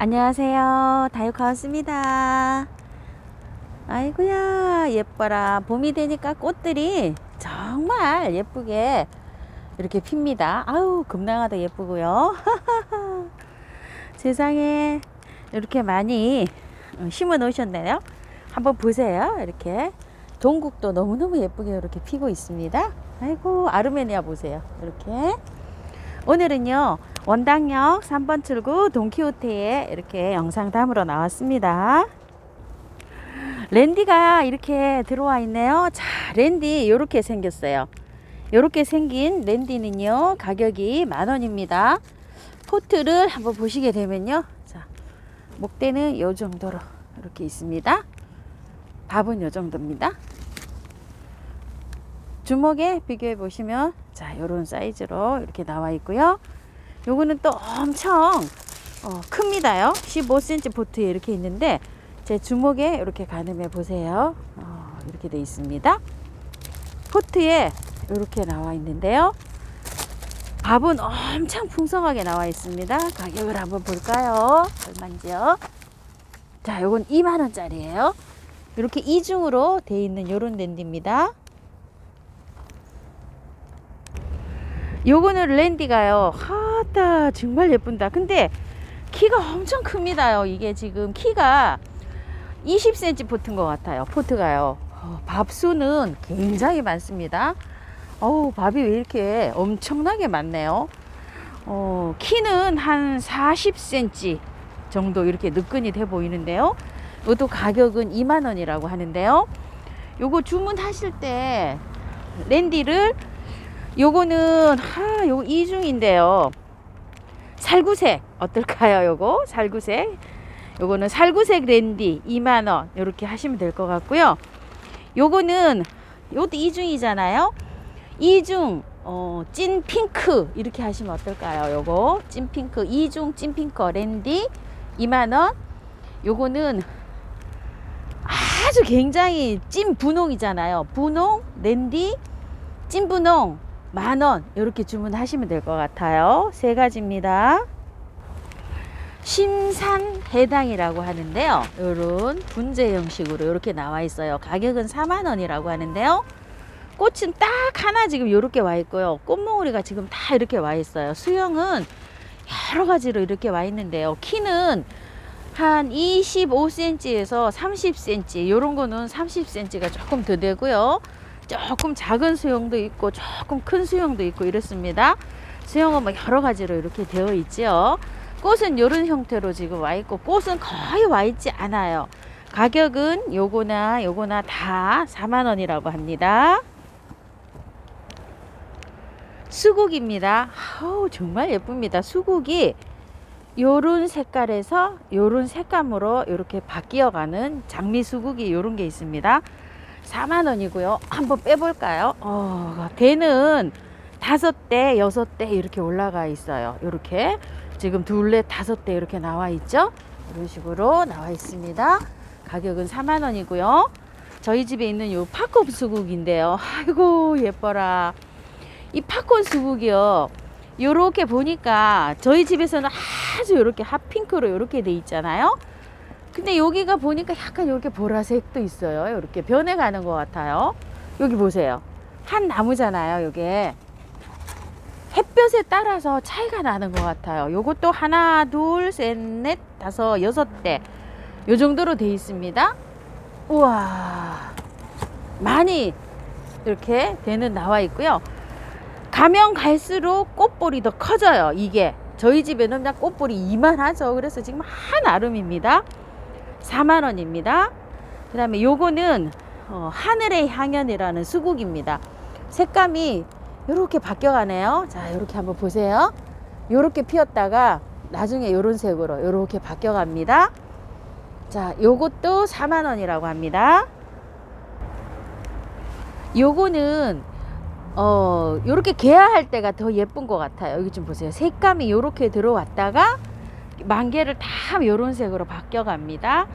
안녕하세요. 다육하우스입니다. 아이고야, 예뻐라. 봄이 되니까 꽃들이 정말 예쁘게 이렇게 핍니다. 아우, 금낭아도 예쁘고요. 세상에 이렇게 많이 심어 놓으셨네요. 한번 보세요. 이렇게. 동국도 너무너무 예쁘게 이렇게 피고 있습니다. 아이고, 아르메니아 보세요. 이렇게. 오늘은요 원당역 3번 출구 돈키호테에 이렇게 영상 담으러 나왔습니다. 랜디가 이렇게 들어와 있네요. 자 랜디 이렇게 생겼어요. 이렇게 생긴 랜디는요 가격이 만 원입니다. 포트를 한번 보시게 되면요. 자 목대는 요 정도로 이렇게 있습니다. 밥은 요 정도입니다. 주먹에 비교해 보시면 자 요런 사이즈로 이렇게 나와 있고요 요거는 또 엄청 어, 큽니다요. 15cm 보트에 이렇게 있는데 제 주먹에 이렇게 가늠해 보세요. 어, 이렇게 돼 있습니다. 포트에 이렇게 나와 있는데요. 밥은 엄청 풍성하게 나와 있습니다. 가격을 한번 볼까요? 얼마인지요? 자 요건 2만 원짜리예요. 이렇게 이중으로 돼 있는 요런 랜디입니다. 요거는 랜디가요. 하 다 정말 예쁜다. 근데 키가 엄청 큽니다요. 이게 지금 키가 20cm 포트인 것 같아요. 포트가요. 어, 밥수는 굉장히 많습니다. 어우, 밥이 왜 이렇게 엄청나게 많네요. 어, 키는 한 40cm 정도 이렇게 느끈이 돼 보이는데요. 이것도 가격은 2만원이라고 하는데요. 요거 주문하실 때 랜디를 요거는 하 요거 이중인데요. 살구색 어떨까요? 요거 살구색. 요거는 살구색 랜디 2만 원 이렇게 하시면 될 것 같고요. 요거는 요것도 이중이잖아요. 이중 어, 찐 핑크 이렇게 하시면 어떨까요? 요거 찐 핑크 이중 찐 핑크 랜디 2만 원. 요거는 아주 굉장히 찐 분홍이잖아요. 분홍 랜디 찐 분홍 만 원 이렇게 주문하시면 될 것 같아요. 세 가지입니다. 심산 해당이라고 하는데요. 이런 분재 형식으로 이렇게 나와 있어요. 가격은 4만 원이라고 하는데요. 꽃은 딱 하나 지금 이렇게 와 있고요. 꽃몽우리가 지금 다 이렇게 와 있어요. 수영은 여러 가지로 이렇게 와 있는데요. 키는 한 25cm에서 30cm 이런 거는 30cm가 조금 더 되고요. 조금 작은 수영도 있고 조금 큰 수영도 있고 이렇습니다. 수영은 뭐 여러 가지로 이렇게 되어 있죠. 꽃은 이런 형태로 지금 와 있고 꽃은 거의 와 있지 않아요. 가격은 요거나 요거나 다 4만 원이라고 합니다. 수국입니다. 아우 정말 예쁩니다. 수국이 요런 색깔에서 요런 색감으로 이렇게 바뀌어가는 장미 수국이 요런 게 있습니다. 4만 원이고요. 한번 빼볼까요? 어, 대는 다섯 대, 여섯 대 이렇게 올라가 있어요. 이렇게 지금 둘레 다섯 대 이렇게 나와 있죠? 이런 식으로 나와 있습니다. 가격은 4만 원이고요. 저희 집에 있는 요 팝콘 수국인데요. 아이고 예뻐라. 이 팝콘 수국이요. 요렇게 보니까 저희 집에서는 아주 요렇게 핫핑크로 요렇게 돼 있잖아요. 근데 여기가 보니까 약간 이렇게 보라색도 있어요. 이렇게 변해가는 것 같아요. 여기 보세요. 한 나무잖아요. 요게 햇볕에 따라서 차이가 나는 것 같아요. 요것도 하나, 둘, 셋, 넷, 다섯, 여섯 대. 요 정도로 돼 있습니다. 우와. 많이 이렇게 대는 나와 있고요. 가면 갈수록 꽃볼이 더 커져요. 이게. 저희 집에는 그냥 꽃볼이 이만하죠. 그래서 지금 한 아름입니다. 4만 원입니다. 그 다음에 요거는 어, 하늘의 향연이라는 수국입니다. 색감이 이렇게 바뀌어 가네요. 자, 이렇게 한번 보세요. 이렇게 피었다가 나중에 이런 색으로 이렇게 바뀌어 갑니다. 자, 요것도 4만 원이라고 합니다. 요거는 어, 요렇게 개화할 때가 더 예쁜 것 같아요. 여기 좀 보세요. 색감이 요렇게 들어왔다가 만개를 다 요런 색으로 바뀌어 갑니다.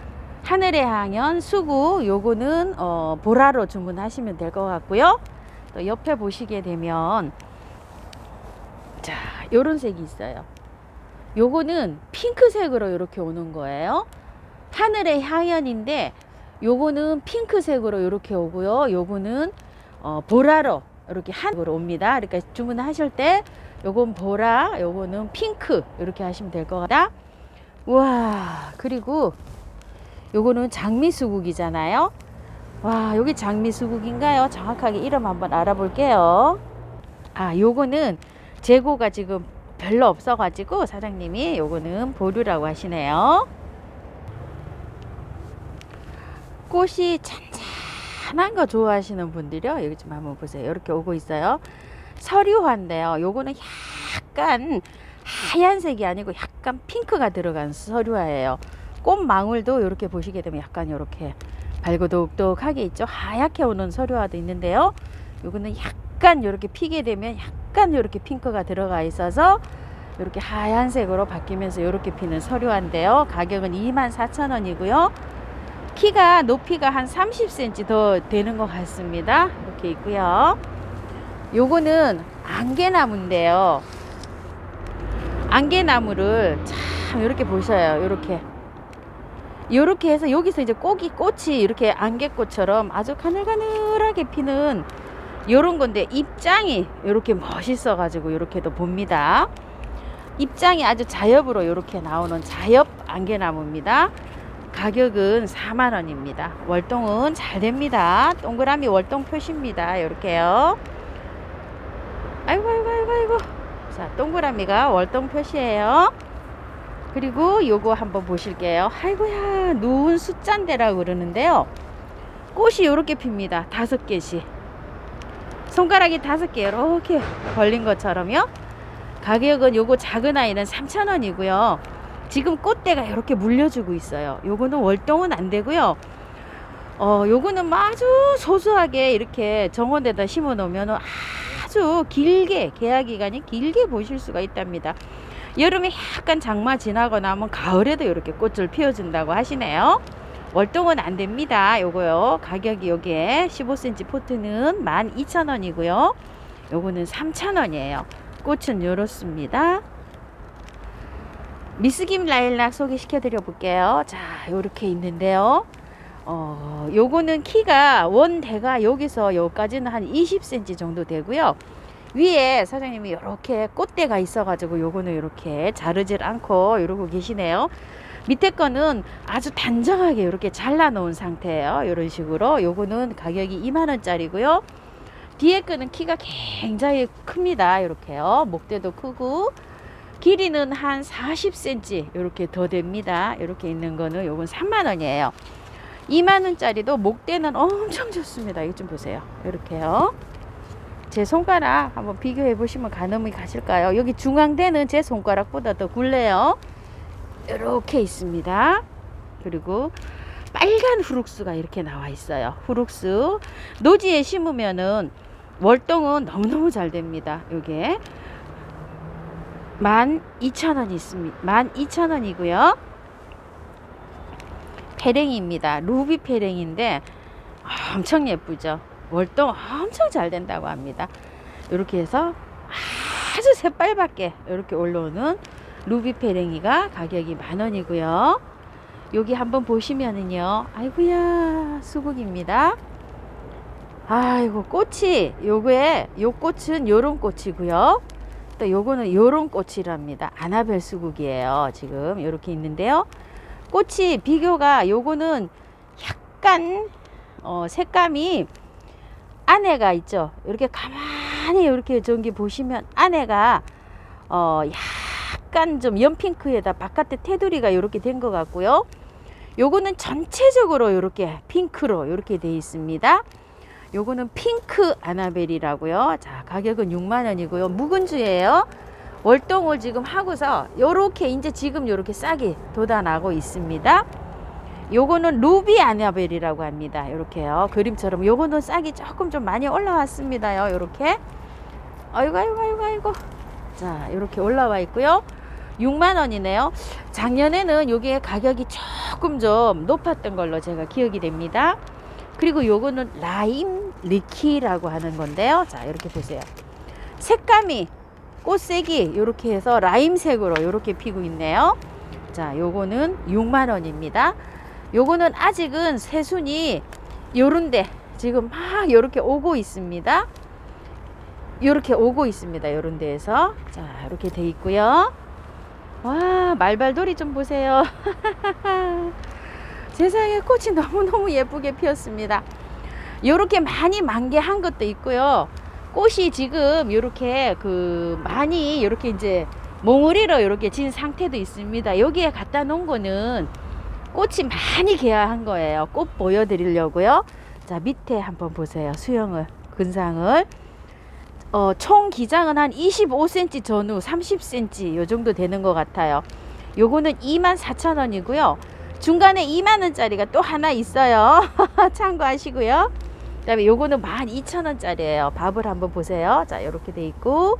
하늘의 향연 수구 요거는 어, 보라로 주문하시면 될 것 같고요. 또 옆에 보시게 되면 자 요런 색이 있어요. 요거는 핑크색으로 이렇게 오는 거예요. 하늘의 향연인데 요거는 핑크색으로 이렇게 오고요. 요거는 어, 보라로 이렇게 한으로 옵니다. 그러니까 주문하실 때 요건 보라, 요거는 핑크 이렇게 하시면 될 것 같다. 와 그리고 요거는 장미 수국이잖아요. 와 여기 장미 수국인가요? 정확하게 이름 한번 알아볼게요. 아 요거는 재고가 지금 별로 없어가지고 사장님이 요거는 보류라고 하시네요. 꽃이 찬찬한 거 좋아하시는 분들이요. 여기 좀 한번 보세요. 이렇게 오고 있어요. 서류화인데요. 요거는 약간 하얀색이 아니고 약간 핑크가 들어간 서류화예요. 꽃망울도 이렇게 보시게 되면 약간 이렇게 발고독독하게 있죠. 하얗게 오는 서류화도 있는데요. 요거는 약간 이렇게 피게 되면 약간 이렇게 핑크가 들어가 있어서 이렇게 하얀색으로 바뀌면서 이렇게 피는 서류화인데요. 가격은 24,000원이고요. 키가 높이가 한 30cm 더 되는 것 같습니다. 이렇게 있고요. 요거는 안개나무인데요. 안개나무를 참 이렇게 보셔요. 이렇게 이렇게 해서 여기서 이제 꽃이 꽃이 이렇게 안개꽃처럼 아주 가늘가늘하게 피는 요런 건데 입장이 이렇게 멋있어 가지고 이렇게도 봅니다. 입장이 아주 자엽으로 이렇게 나오는 자엽 안개나무입니다. 가격은 4만 원입니다. 월동은 잘 됩니다. 동그라미 월동 표시입니다. 이렇게요. 아이고 아이고 아이고 아이고. 자, 동그라미가 월동 표시예요. 그리고 요거 한번 보실게요. 아이고야, 누운 숫잔대라고 그러는데요. 꽃이 이렇게 핍니다. 다섯 개씩. 손가락이 다섯 개 이렇게 벌린 것처럼요. 가격은 요거 작은 아이는 3,000원이고요. 지금 꽃대가 이렇게 물려주고 있어요. 요거는 월동은 안 되고요. 어, 요거는 뭐 아주 소소하게 이렇게 정원에다 심어 놓으면 아 주 길게 계약 기간이 길게 보실 수가 있답니다. 여름에 약간 장마 지나고 나면 가을에도 이렇게 꽃을 피워준다고 하시네요. 월동은 안 됩니다. 요거요. 가격이 요게 15cm 포트는 12,000원이고요. 요거는 3,000원이에요. 꽃은 요렇습니다. 미스김 라일락 소개시켜 드려 볼게요. 자, 요렇게 있는데요. 어, 요거는 키가 원대가 여기서 여기까지는 한 20cm 정도 되고요. 위에 사장님이 이렇게 꽃대가 있어가지고 요거는 이렇게 자르질 않고 이러고 계시네요. 밑에 거는 아주 단정하게 이렇게 잘라 놓은 상태예요. 이런 식으로 요거는 가격이 2만 원짜리고요. 뒤에 거는 키가 굉장히 큽니다. 이렇게요. 목대도 크고 길이는 한 40cm 이렇게 더 됩니다. 이렇게 있는 거는 요건 3만 원이에요. 2만 원짜리도 목대는 엄청 좋습니다. 이거 좀 보세요. 이렇게요. 제 손가락 한번 비교해 보시면 가늠이 가실까요? 여기 중앙대는 제 손가락보다 더 굴래요. 이렇게 있습니다. 그리고 빨간 후룩스가 이렇게 나와 있어요. 후룩스 노지에 심으면은 월동은 너무너무 잘 됩니다. 요게 12,000원 있습니다. 12,000원이고요. 페랭입니다. 루비 페랭인데 엄청 예쁘죠. 월동 엄청 잘 된다고 합니다. 이렇게 해서 아주 새빨갛게 이렇게 올라오는 루비 페랭이가 가격이 만 원이고요. 여기 한번 보시면은요. 아이고야 수국입니다. 아이고 꽃이 요거에 요 꽃은 요런 꽃이고요. 또 요거는 요런 꽃이랍니다. 아나벨 수국이에요. 지금 이렇게 있는데요. 꽃이 비교가 요거는 약간 어, 색감이 안에가 있죠. 이렇게 가만히 이렇게 전기 보시면 안에가 어, 약간 좀 연핑크에다 바깥에 테두리가 이렇게 된 것 같고요. 요거는 전체적으로 이렇게 핑크로 이렇게 돼 있습니다. 요거는 핑크 아나벨이라고요. 자, 가격은 6만 원이고요. 묵은주예요. 월동을 지금 하고서 요렇게 이제 지금 요렇게 싹이 돋아나고 있습니다. 요거는 루비 아나벨이라고 합니다. 요렇게요. 그림처럼 요거는 싹이 조금 좀 많이 올라왔습니다요. 요렇게. 아이고 아이고 아이고 아이고. 자, 요렇게 올라와 있고요. 6만 원이네요. 작년에는 요게 가격이 조금 좀 높았던 걸로 제가 기억이 됩니다. 그리고 요거는 라임 리키라고 하는 건데요. 자, 이렇게 보세요. 색감이 꽃색이 이렇게 해서 라임색으로 이렇게 피고 있네요. 자, 요거는 6만 원입니다. 요거는 아직은 새순이 요런데 지금 막 요렇게 오고 있습니다. 요렇게 오고 있습니다. 요런 데에서. 자, 이렇게 돼 있고요. 와, 말발돌이 좀 보세요. 세상에 꽃이 너무너무 예쁘게 피었습니다. 요렇게 많이 만개한 것도 있고요. 꽃이 지금 요렇게 그 많이 요렇게 이제 몽우리로 요렇게 진 상태도 있습니다. 여기에 갖다 놓은 거는 꽃이 많이 개화한 거예요. 꽃 보여드리려고요. 자, 밑에 한번 보세요. 수영을, 근상을. 어, 총 기장은 한 25cm 전후 30cm 요 정도 되는 것 같아요. 요거는 24,000원이고요. 중간에 2만원짜리가 또 하나 있어요. 참고하시고요. 그 다음에 요거는 12,000원짜리예요. 밥을 한번 보세요. 자, 이렇게 돼 있고,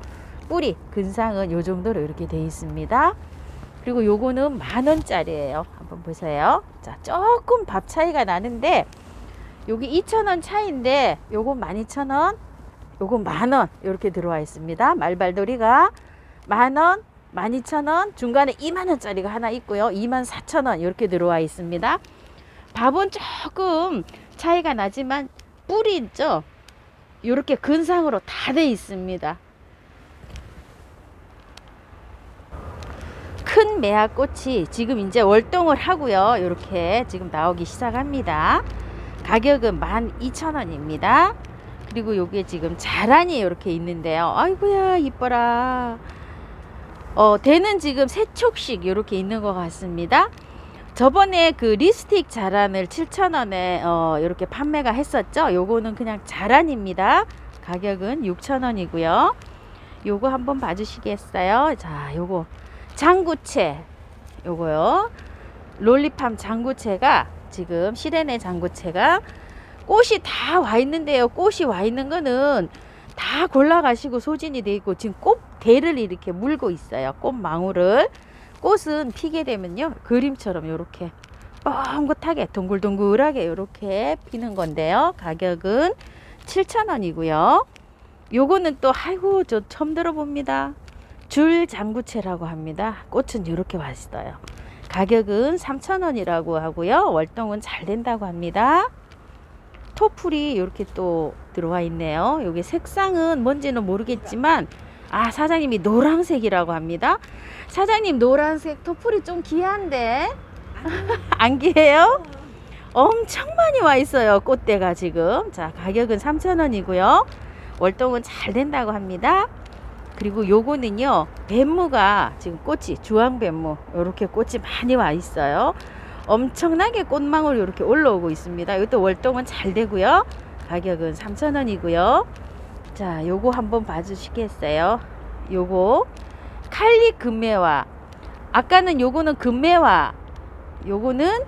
뿌리, 근상은 요 정도로 이렇게 돼 있습니다. 그리고 요거는 만원짜리예요. 한번 보세요. 자, 조금 밥 차이가 나는데, 여기 2,000원 차이인데, 요건 12,000원, 요건 만원, 이렇게 들어와 있습니다. 말발돌이가 만원, 12,000원, 중간에 2만원짜리가 하나 있고요. 24,000원, 이렇게 들어와 있습니다. 밥은 조금 차이가 나지만, 뿌리 있죠? 이렇게 근상으로 다 돼 있습니다. 큰 매화꽃이 지금 이제 월동을 하고요. 이렇게 지금 나오기 시작합니다. 가격은 12,000원입니다. 그리고 여기에 지금 자란이 이렇게 있는데요. 아이고야 이뻐라. 어, 대는 지금 세 촉씩 이렇게 있는 것 같습니다. 저번에 그 립스틱 자란을 7,000원에 어, 이렇게 판매가 했었죠. 요거는 그냥 자란입니다. 가격은 6,000원이고요. 요거 한번 봐주시겠어요? 자, 요거 장구채 요거요. 롤리팜 장구채가 지금 시레네 장구채가 꽃이 다 와 있는데요. 꽃이 와 있는 거는 다 골라가시고 소진이 돼 있고 지금 꽃 대를 이렇게 물고 있어요. 꽃망울을. 꽃은 피게 되면요. 그림처럼 이렇게 뻥긋하게 동글동글하게 이렇게 피는 건데요. 가격은 7,000원이고요. 요거는 또 아이고 저 처음 들어봅니다. 줄 장구채라고 합니다. 꽃은 이렇게 맛있어요. 가격은 3,000원이라고 하고요. 월동은 잘 된다고 합니다. 토풀이 이렇게 또 들어와 있네요. 여기 색상은 뭔지는 모르겠지만 아 사장님이 노란색이라고 합니다. 사장님 노란색 토풀이 좀 귀한데 안 귀해요? 엄청 많이 와 있어요. 꽃대가 지금. 자 가격은 3,000원이고요. 월동은 잘 된다고 합니다. 그리고 요거는요 뱀무가 지금 꽃이 주황 뱀무 이렇게 꽃이 많이 와 있어요. 엄청나게 꽃망울 이렇게 올라오고 있습니다. 이것도 월동은 잘 되고요. 가격은 3,000원이고요. 자, 요거 한번 봐주시겠어요? 요거 칼리 금매화. 아까는 요거는 금매화. 요거는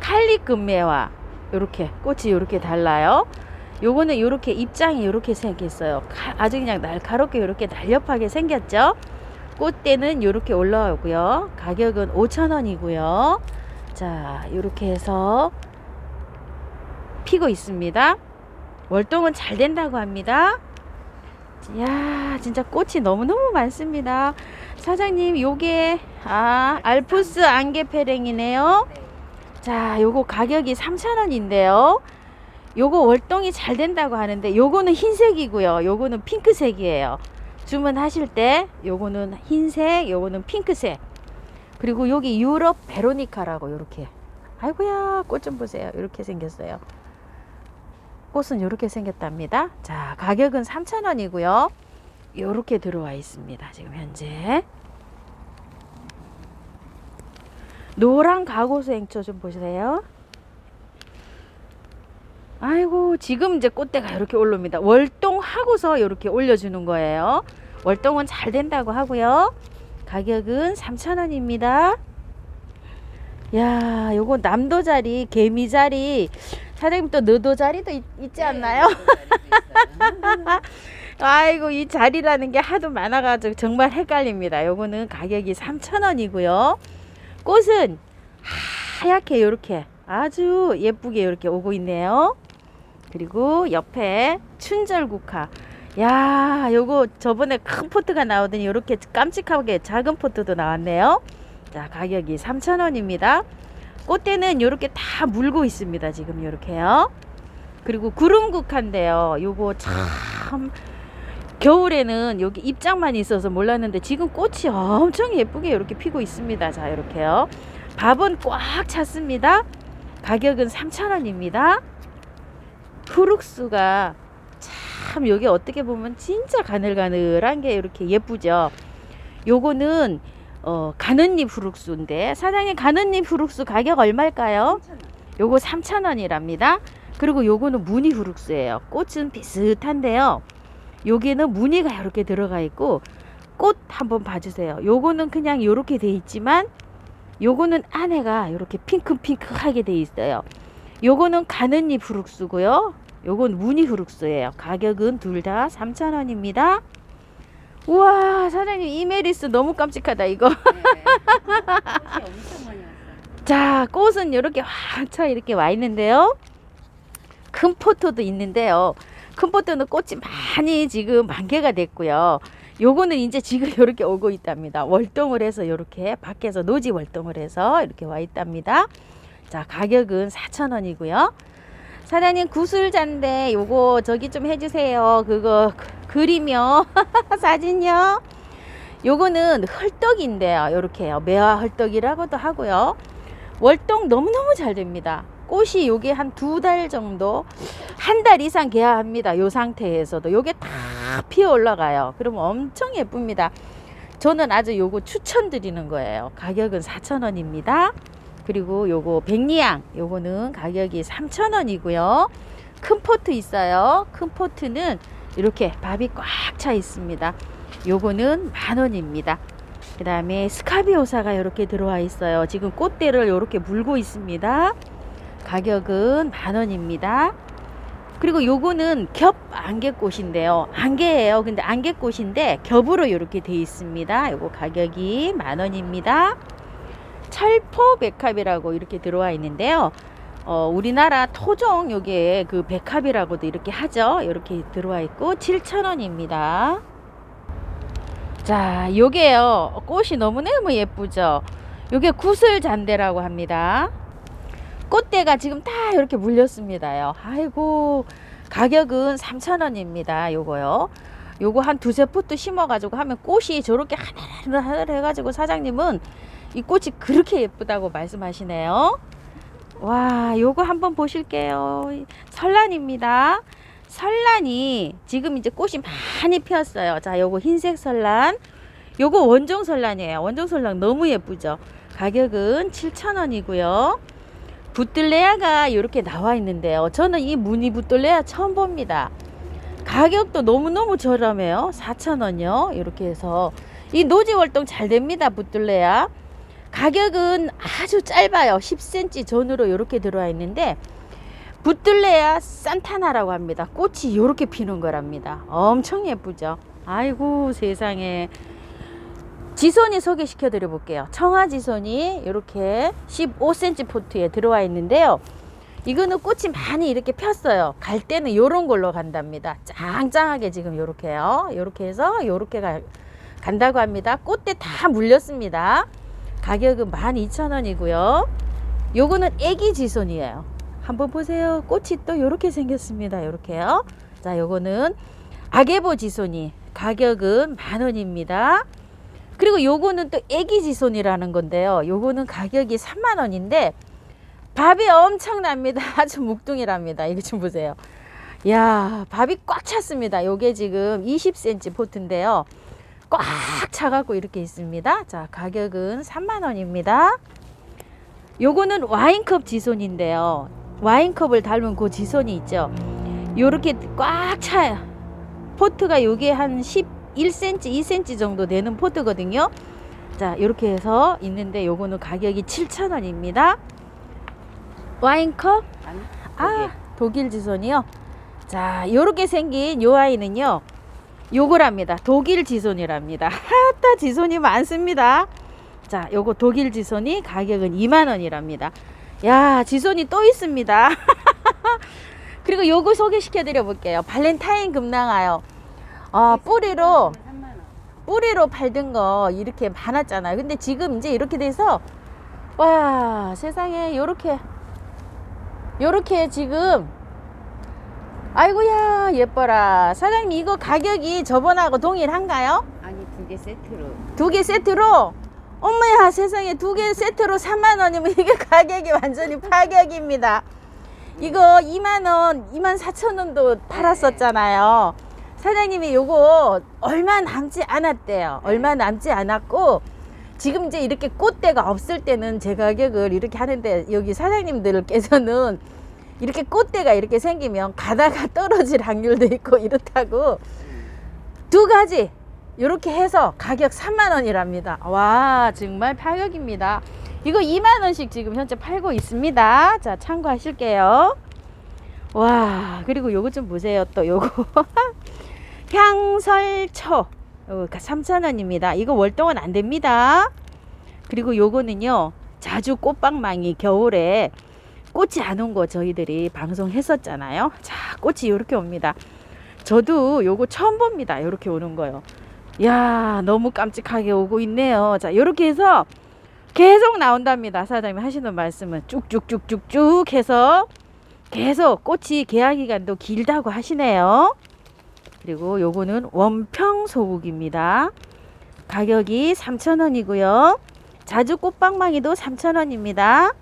칼리 금매화. 요렇게 꽃이 요렇게 달라요. 요거는 요렇게 입장이 요렇게 생겼어요. 가- 아주 그냥 날카롭게 요렇게 날렵하게 생겼죠. 꽃대는 요렇게 올라오고요. 가격은 5,000원이고요. 자, 이렇게 해서 피고 있습니다. 월동은 잘 된다고 합니다. 야, 진짜 꽃이 너무너무 많습니다. 사장님, 요게 아, 알프스 안개페랭이네요. 자, 요거 가격이 3,000원인데요. 요거 월동이 잘 된다고 하는데 요거는 흰색이고요. 요거는 핑크색이에요. 주문하실 때 요거는 흰색, 요거는 핑크색. 그리고 여기 유럽 베로니카라고 이렇게 아이고야 꽃 좀 보세요 이렇게 생겼어요 꽃은 이렇게 생겼답니다. 자 가격은 3,000원이고요. 이렇게 들어와 있습니다 지금 현재. 노란 가고수 행초 좀 보세요? 아이고 지금 이제 꽃대가 이렇게 올라옵니다. 월동하고서 이렇게 올려주는 거예요. 월동은 잘 된다고 하고요. 가격은 3,000원입니다. 야, 요거 남도자리, 개미자리, 사장님 또 너도 자리도 있, 있지 않나요? 아이고, 이 자리라는 게 하도 많아가지고 정말 헷갈립니다. 요거는 가격이 3,000원이고요. 꽃은 하얗게 이렇게 아주 예쁘게 이렇게 오고 있네요. 그리고 옆에 춘절국화. 야, 요거 저번에 큰 포트가 나오더니 이렇게 깜찍하게 작은 포트도 나왔네요. 자, 가격이 3,000원입니다. 꽃대는 이렇게 다 물고 있습니다. 지금 이렇게요. 그리고 구름국한데요. 요거 참 겨울에는 여기 입장만 있어서 몰랐는데 지금 꽃이 엄청 예쁘게 이렇게 피고 있습니다. 자, 이렇게요. 밥은 꽉 찼습니다. 가격은 3,000원입니다. 후룩수가 참 여기 어떻게 보면 진짜 가늘가늘한 게 이렇게 예쁘죠. 요거는 어, 가는잎 후룩수인데 사장님 가는잎 후룩수 가격 얼마일까요? 요거 3,000원이랍니다. 그리고 요거는 무늬 후룩수예요. 꽃은 비슷한데요. 여기는 무늬가 이렇게 들어가 있고 꽃 한번 봐주세요. 요거는 그냥 이렇게 돼 있지만 요거는 안에가 이렇게 핑크핑크하게 돼 있어요. 요거는 가는잎 후룩수고요. 요건 무늬 후룩수예요. 가격은 둘 다 3,000원입니다. 우와 사장님 이메리스 너무 깜찍하다 이거. 네. 엄청 많이 왔어요. 자, 꽃은 이렇게 활짝 이렇게 와 있는데요. 큰 포토도 있는데요. 큰 포토는 꽃이 많이 지금 만개가 됐고요. 요거는 이제 지금 이렇게 오고 있답니다. 월동을 해서 이렇게 밖에서 노지 월동을 해서 이렇게 와 있답니다. 자, 가격은 4,000원이고요. 사장님 구슬잔데 요거 저기 좀 해주세요. 그거 그- 그림이요. 사진요. 요거는 헐떡인데요. 요렇게요. 매화 헐떡이라고도 하고요. 월동 너무너무 잘 됩니다. 꽃이 요게 한 두 달 정도, 한 달 이상 개화합니다. 요 상태에서도. 요게 다 피어 올라가요. 그러면 엄청 예쁩니다. 저는 아주 요거 추천드리는 거예요. 가격은 4,000원입니다. 그리고 요거 백리향, 요거는 가격이 3,000원이고요. 큰 포트 있어요. 큰 포트는 이렇게 밥이 꽉 차 있습니다. 요거는 만 원입니다. 그 다음에 스카비오사가 이렇게 들어와 있어요. 지금 꽃대를 이렇게 물고 있습니다. 가격은 만 원입니다. 그리고 요거는 겹 안개꽃인데요. 안개예요. 근데 안개꽃인데 겹으로 이렇게 돼 있습니다. 요거 가격이 만 원입니다. 철포 백합이라고 이렇게 들어와 있는데요. 어, 우리나라 토종 요게 그 백합이라고도 이렇게 하죠. 이렇게 들어와 있고 7,000원입니다. 자, 요게요. 꽃이 너무너무 예쁘죠. 요게 구슬 잔대라고 합니다. 꽃대가 지금 다 이렇게 물렸습니다요. 아이고, 가격은 3,000원입니다. 요거요. 요거 한 두세 포트 심어가지고 하면 꽃이 저렇게 하늘하늘 해가지고 사장님은 이 꽃이 그렇게 예쁘다고 말씀하시네요. 와, 요거 한번 보실게요. 설란입니다. 설란이 지금 이제 꽃이 많이 피었어요. 자, 요거 흰색 설란. 요거 원종 설란이에요. 원종 설란 너무 예쁘죠? 가격은 7,000원이고요. 붓들레아가 이렇게 나와 있는데요. 저는 이 무늬 붓들레아 처음 봅니다. 가격도 너무너무 저렴해요. 4,000원이요. 이렇게 해서 이 노지 활동 잘 됩니다. 붓들레아. 가격은 아주 짧아요. 10cm 전으로 이렇게 들어와 있는데 붙들레야 산타나라고 합니다. 꽃이 이렇게 피는 거랍니다. 엄청 예쁘죠. 아이고 세상에. 지손이 소개시켜 드려 볼게요. 청아 지손이 이렇게 15cm 포트에 들어와 있는데요. 이거는 꽃이 많이 이렇게 폈어요. 갈 때는 이런 걸로 간답니다. 짱짱하게 지금 이렇게요. 이렇게 해서 이렇게 가, 간다고 합니다. 꽃대 다 물렸습니다. 가격은 12,000원이고요. 요거는 애기 지손이에요. 한번 보세요. 꽃이 또 이렇게 생겼습니다. 이렇게요. 자, 요거는 아게보 지손이 가격은 만 원입니다. 그리고 요거는 또 애기 지손이라는 건데요. 요거는 가격이 3만 원인데 밥이 엄청납니다. 아주 묵둥이랍니다. 이거 좀 보세요. 야, 밥이 꽉 찼습니다. 요게 지금 20cm 포트인데요. 꽉 차갖고 이렇게 있습니다. 자, 가격은 3만 원입니다. 요거는 와인컵 지손인데요. 와인컵을 닮은 그 지손이 있죠. 요렇게 꽉 차요. 포트가 요게 한 11cm, 2cm 정도 되는 포트거든요. 자, 이렇게 해서 있는데 요거는 가격이 7,000원입니다. 와인컵 아니, 아, 독일 지손이요. 자, 요렇게 생긴 요 아이는요. 요거랍니다. 독일 지손이랍니다. 하따 지손이 많습니다. 자, 요거 독일 지손이 가격은 2만 원이랍니다. 야, 지손이 또 있습니다. 그리고 요거 소개시켜 드려 볼게요. 발렌타인 금낭아요. 아, 뿌리로 3만 원. 뿌리로 팔던 거 이렇게 많았잖아요. 근데 지금 이제 이렇게 돼서 와 세상에 요렇게 요렇게 지금 아이고야 예뻐라 사장님 이거 가격이 저번하고 동일한가요? 아니 두 개 세트로. 두 개 세트로 엄마야 세상에 두 개 세트로 3만 원이면 이게 가격이 완전히 파격입니다. 이거 2만 원, 2만 4천 원도 팔았었잖아요. 사장님이 요거 얼마 남지 않았대요. 얼마 남지 않았고 지금 이제 이렇게 꽃대가 없을 때는 제 가격을 이렇게 하는데 여기 사장님들께서는 이렇게 꽃대가 이렇게 생기면 가다가 떨어질 확률도 있고 이렇다고 두 가지 이렇게 해서 가격 3만 원이랍니다. 와 정말 파격입니다. 이거 2만 원씩 지금 현재 팔고 있습니다. 자 참고하실게요. 와 그리고 요거 좀 보세요. 또 요거 향설초 3천 원입니다. 이거 월동은 안 됩니다. 그리고 요거는요 자주 꽃방망이 겨울에 꽃이 안 온 거 저희들이 방송했었잖아요. 자 꽃이 이렇게 옵니다. 저도 요거 처음 봅니다. 이렇게 오는 거요. 야 너무 깜찍하게 오고 있네요. 자 이렇게 해서 계속 나온답니다. 사장님 하시는 말씀은 쭉쭉쭉쭉쭉 해서 계속 꽃이 개화 기간도 길다고 하시네요. 그리고 요거는 원평 소국입니다. 가격이 3,000원이고요. 자주 꽃방망이도 3,000원입니다.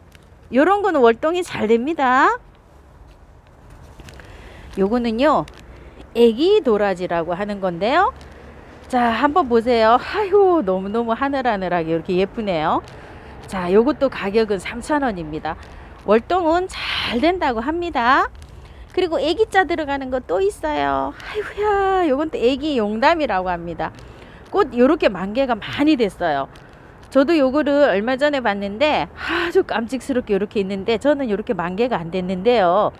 요런 거는 월동이 잘 됩니다. 요거는요. 애기 도라지라고 하는 건데요. 자, 한번 보세요. 아유, 너무너무 하늘하늘하게 이렇게 예쁘네요. 자, 요것도 가격은 3,000원입니다. 월동은 잘 된다고 합니다. 그리고 애기자 들어가는 거 또 있어요. 아이고야, 요건 또 애기 용담이라고 합니다. 꽃 요렇게 만개가 많이 됐어요. 저도 요거를 얼마 전에 봤는데 아주 깜찍스럽게 이렇게 있는데 저는 이렇게 만개가 안 됐는데요.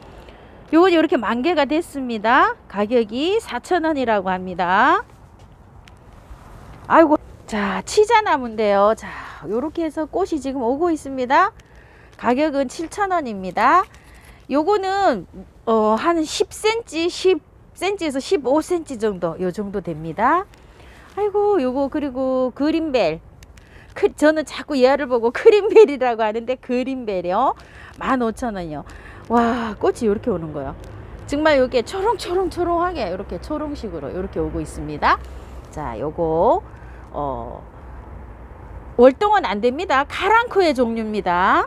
요건 이렇게 만개가 됐습니다. 가격이 4,000원이라고 합니다. 아이고, 자, 치자나무인데요. 자, 요렇게 해서 꽃이 지금 오고 있습니다. 가격은 7,000원입니다. 요거는 어, 한 10cm, 10cm에서 15cm 정도 요 정도 됩니다. 아이고, 요거 그리고 그린벨. 크, 저는 자꾸 얘를 보고 크림벨이라고 하는데 그린벨이요. 15,000원이요. 와, 꽃이 이렇게 오는 거예요. 정말 이렇게 초롱초롱초롱하게 이렇게 초롱식으로 이렇게 오고 있습니다. 자, 요거 어 월동은 안 됩니다. 카랑크의 종류입니다.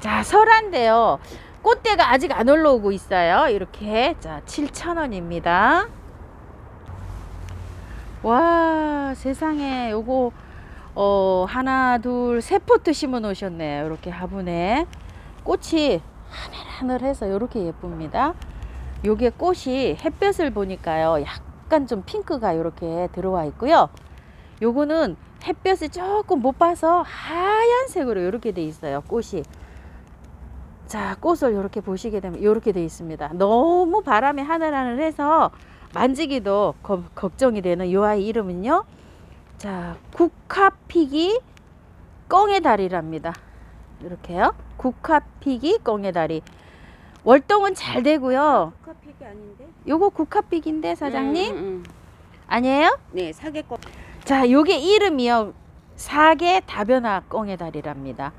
자, 설한데요. 꽃대가 아직 안 올라오고 있어요. 이렇게 자, 7,000원입니다. 와, 세상에 요거 어, 하나, 둘, 세 포트 심어 놓으셨네요. 이렇게 화분에. 꽃이 하늘하늘해서 이렇게 예쁩니다. 요게 꽃이 햇볕을 보니까요. 약간 좀 핑크가 이렇게 들어와 있고요. 요거는 햇볕을 조금 못 봐서 하얀색으로 이렇게 돼 있어요. 꽃이. 자, 꽃을 이렇게 보시게 되면 이렇게 돼 있습니다. 너무 바람이 하늘하늘해서 만지기도 거- 걱정이 되는 요 아이 이름은요. 자, 국화피기 꽁의 다리랍니다. 이렇게요. 국화피기 꽁의 다리. 월동은 잘 되고요. 커피가 아닌데? 요거 국화피기인데 사장님 응, 응, 응. 아니에요? 네, 사계꽃. 자, 요게 이름이요. 사계 다변화 꽁의 다리랍니다.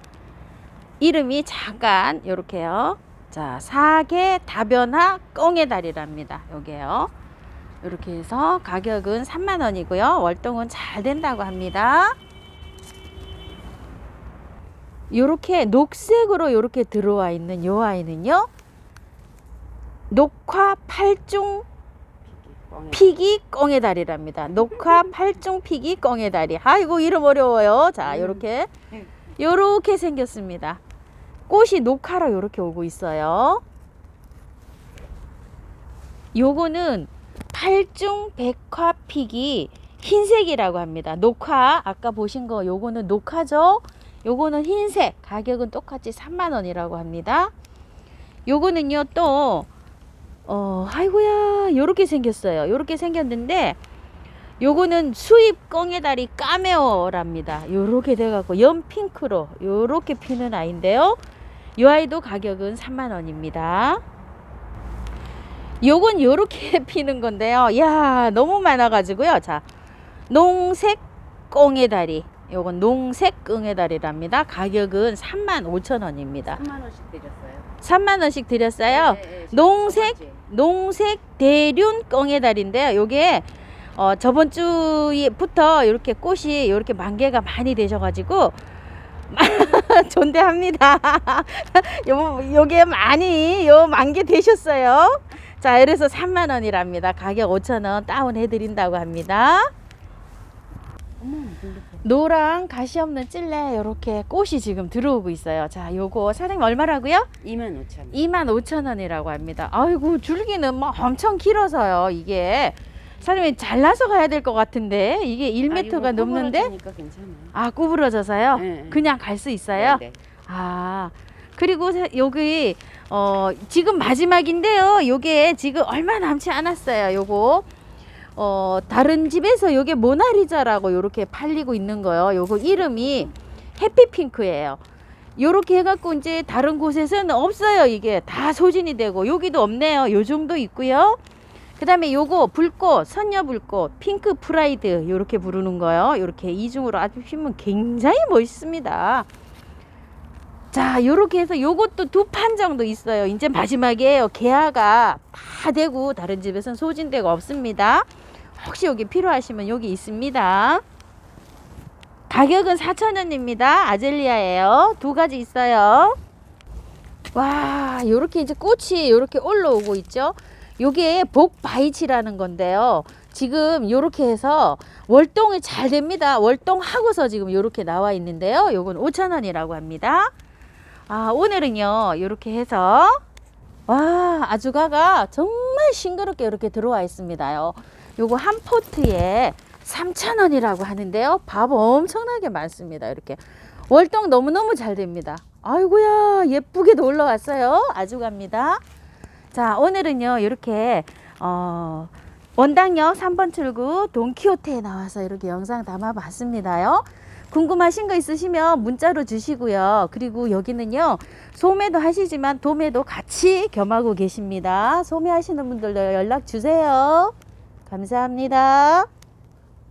이름이 잠깐 요렇게요. 자, 사계 다변화 꽁의 다리랍니다. 요게요. 이렇게 해서 가격은 3만 원이고요. 월동은 잘 된다고 합니다. 요렇게 녹색으로 요렇게 들어와 있는 요 아이는요. 녹화 팔중. 피기 꽁의 다리랍니다. 녹화 팔중 피기 꽁의 다리. 아이고 이름 어려워요. 자, 음. 요렇게 요렇게 생겼습니다. 꽃이 녹화로 요렇게 오고 있어요. 요거는 팔중 백화 피기 흰색이라고 합니다. 녹화 아까 보신 거 요거는 녹화죠. 요거는 흰색 가격은 똑같이 3만 원이라고 합니다. 요거는요 또 어, 아이고야, 요렇게 생겼어요. 요렇게 생겼는데, 요거는 수입 꽁에다리 까메오랍니다. 요렇게 돼갖고 연핑크로 요렇게 피는 아이인데요. 요 아이도 가격은 3만 원입니다. 요건 요렇게 피는 건데요. 야 너무 많아가지고요. 자, 농색 꽁해다리. 요건 농색 꽁해다리랍니다. 가격은 35,000원입니다. 3만 원씩 드렸어요. 3만 원씩 드렸어요. 네, 네, 농색? 첫 번째. 농색 대륜 꽁해다리인데요. 요게 어, 저번 주부터 이렇게 꽃이 이렇게 만개가 많이 되셔가지고 존대합니다. 요, 요게 많이 요 만개 되셨어요. 자, 이래서 3만 원이랍니다. 가격 5천 원 다운 해 드린다고 합니다. 노랑 가시 없는 찔레 이렇게 꽃이 지금 들어오고 있어요. 자, 요거 사장님 얼마라고요? 2만 5천 원. 2만 5천 원이라고 합니다. 아이고 줄기는 뭐 엄청 길어서요. 이게 사장님 잘라서 가야 될 것 같은데 이게 1m가 넘는데 그러니까 괜찮아요. 아 구부러져서요. 네. 그냥 갈 수 있어요. 네, 네. 아 그리고 사- 여기 어 지금 마지막인데요. 요게 지금 얼마 남지 않았어요. 요거 어 다른 집에서 요게 모나리자라고 요렇게 팔리고 있는 거요. 요거 이름이 해피핑크예요. 요렇게 해갖고 이제 다른 곳에서는 없어요. 이게 다 소진이 되고 여기도 없네요. 요 정도 있고요. 그 다음에 요거 불꽃, 선녀 불꽃, 핑크 프라이드 요렇게 부르는 거요. 요렇게 이중으로 아주 피면 굉장히 멋있습니다. 자, 요렇게 해서 요것도 두 판 정도 있어요. 이제 마지막이에요. 개화가 다 되고 다른 집에서는 소진되고 없습니다. 혹시 여기 필요하시면 여기 있습니다. 가격은 4,000원입니다. 아젤리아예요. 두 가지 있어요. 와, 요렇게 이제 꽃이 요렇게 올라오고 있죠. 요게 복바이치라는 건데요. 지금 요렇게 해서 월동이 잘 됩니다. 월동하고서 지금 요렇게 나와 있는데요. 요건 5,000원이라고 합니다. 아, 오늘은요. 요렇게 해서 와, 아주가가 정말 싱그럽게 이렇게 들어와 있습니다요. 요거 한 포트에 3,000원이라고 하는데요. 밥 엄청나게 많습니다. 이렇게 월동 너무너무 잘 됩니다. 아이고야, 예쁘게도 올라왔어요. 아주가입니다. 자, 오늘은요. 이렇게 어 원당역 3번 출구 돈키호테에 나와서 이렇게 영상 담아 봤습니다요. 궁금하신 거 있으시면 문자로 주시고요. 그리고 여기는요. 소매도 하시지만 도매도 같이 겸하고 계십니다. 소매하시는 분들도 연락 주세요. 감사합니다.